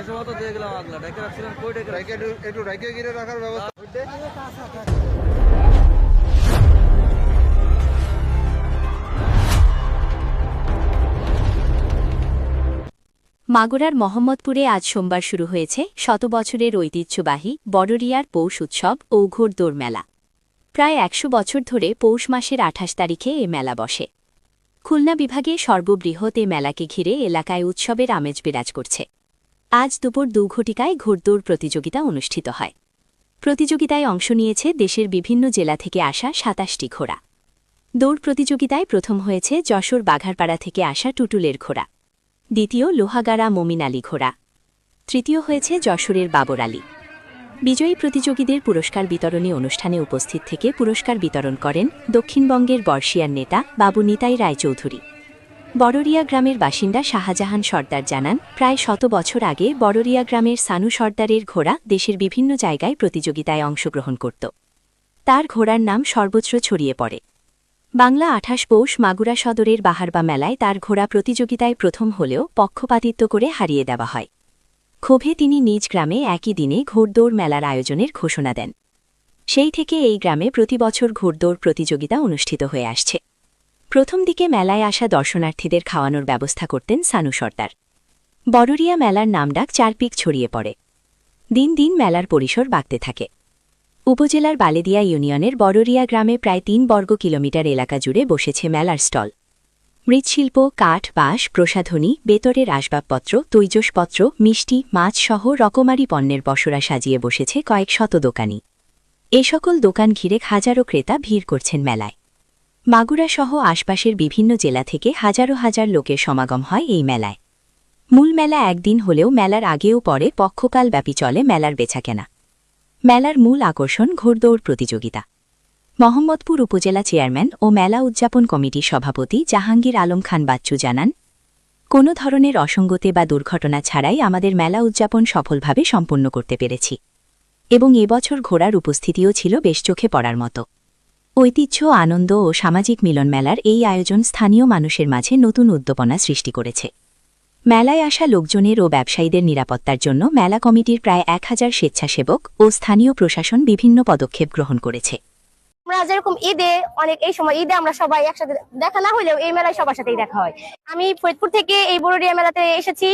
একটু দিয়ে গেলাম আগলা ডেকে রাখছিলেন কই ডেকে রাইকে একটু গিরে রাখার ব্যবস্থা। মাগুরার মোহাম্মদপুরে আজ সোমবার শুরু হয়েছে শত বছরের ঐতিহ্যবাহী বড়রিয়ার পৌষ উৎসব ও ঘোড়দৌড় মেলা। প্রায় একশো বছর ধরে পৌষ মাসের আঠাশ তারিখে এ মেলা বসে। খুলনা বিভাগে সর্ববৃহৎ এ মেলাকে ঘিরে এলাকায় উৎসবের আমেজ বিরাজ করছে। আজ দুপুর দু ঘটিকায় ঘোড়দৌড় প্রতিযোগিতা অনুষ্ঠিত হয়। প্রতিযোগিতায় অংশ নিয়েছে দেশের বিভিন্ন জেলা থেকে আসা সাতাশটি ঘোড়া। দৌড় প্রতিযোগিতায় প্রথম হয়েছে যশোর বাঘারপাড়া থেকে আসা টুটুলের ঘোড়া। দ্বিতীয় লোহাগাড়া মমিন আলী ঘোড়া। তৃতীয় হয়েছে যশোরের বাবর আলী বিজয়ী প্রতিযোগীদের পুরস্কার বিতরণী অনুষ্ঠানে উপস্থিত থেকে পুরস্কার বিতরণ করেন দক্ষিণবঙ্গের বর্ষিয়ার নেতা বাবু নিতাই রায়চৌধুরী। বড়রিয়া গ্রামের বাসিন্দা শাহজাহান সর্দার জানান, প্রায় শত বছর আগে বড়রিয়া গ্রামের সানু সর্দারের ঘোড়া দেশের বিভিন্ন জায়গায় প্রতিযোগিতায় অংশগ্রহণ করত। তার ঘোড়ার নাম সর্বত্র ছড়িয়ে পড়ে। বাংলা আঠাশ পৌষ মাগুরা সদরের বাহারবা মেলায় তার ঘোড়া প্রতিযোগিতায় প্রথম হলেও পক্ষপাতিত্ব করে হারিয়ে দেওয়া হয়। ক্ষোভে তিনি নিজ গ্রামে একই দিনে ঘোড়দৌড় মেলার আয়োজনের ঘোষণা দেন। সেই থেকে এই গ্রামে প্রতিবছর ঘোড়দৌড় প্রতিযোগিতা অনুষ্ঠিত হয়ে আসছে। প্রথম দিকে মেলায় আসা দর্শনার্থীদের খাওয়ানোর ব্যবস্থা করতেন সানু সর্দার। বড়রিয়া মেলার নামডাক চারপিক ছড়িয়ে পড়ে। দিন দিন মেলার পরিসর বাড়তে থাকে। উপজেলার বালেদিয়া ইউনিয়নের বড়রিয়া গ্রামে প্রায় তিন বর্গ কিলোমিটার এলাকা জুড়ে বসেছে মেলার স্টল। মৃৎশিল্প, কাঠ, বাঁশ, প্রসাধনী, বেতরের আসবাবপত্র, তৈজসপত্র, মিষ্টি, মাছ সহ রকমারি পণ্যের বসরা সাজিয়ে বসেছে কয়েক শত দোকানি। এ সকল দোকান ঘিরে হাজারো ক্রেতা ভিড় করছেন মেলায়। মাগুরা সহ আশপাশের বিভিন্ন জেলা থেকে হাজারো হাজার লোকের সমাগম হয় এই মেলায়। মূল মেলা একদিন হলেও মেলার আগেও পরে পক্ষকালব্যাপী চলে মেলার বেচাকেনা। মেলার মূল আকর্ষণ ঘোড়দৌড় প্রতিযোগিতা। মোহাম্মদপুর উপজেলা চেয়ারম্যান ও মেলা উদযাপন কমিটির সভাপতি জাহাঙ্গীর আলম খান বাচ্চু জানান, কোনো ধরনের অসঙ্গতে বা দুর্ঘটনা ছাড়াই আমাদের মেলা উদযাপন সফলভাবে সম্পন্ন করতে পেরেছি এবং এবছর ঘোড়ার উপস্থিতিও ছিল বেশ চোখে পড়ার মতো। ঐতিহ্য, আনন্দ ও সামাজিক মিলন মেলার এই আয়োজন স্থানীয় মানুষের মাঝে নতুন উদ্দীপনা সৃষ্টি করেছে। মেলায় আসা লোকজনের ও ব্যবসায়ীদের নিরাপত্তার জন্য মেলা কমিটির প্রায় এক হাজার স্বেচ্ছাসেবক ও স্থানীয় প্রশাসন বিভিন্ন পদক্ষেপ গ্রহণ করেছে। আমরা যেরকম ঈদে, অনেক এই সময় ঈদে আমরা সবাই একসাথে দেখা না হলেও এই মেলায় সবার সাথেই দেখা হয়। আমি ফরিদপুর থেকে এই বড়ডিয়া মেলাতে এসেছি।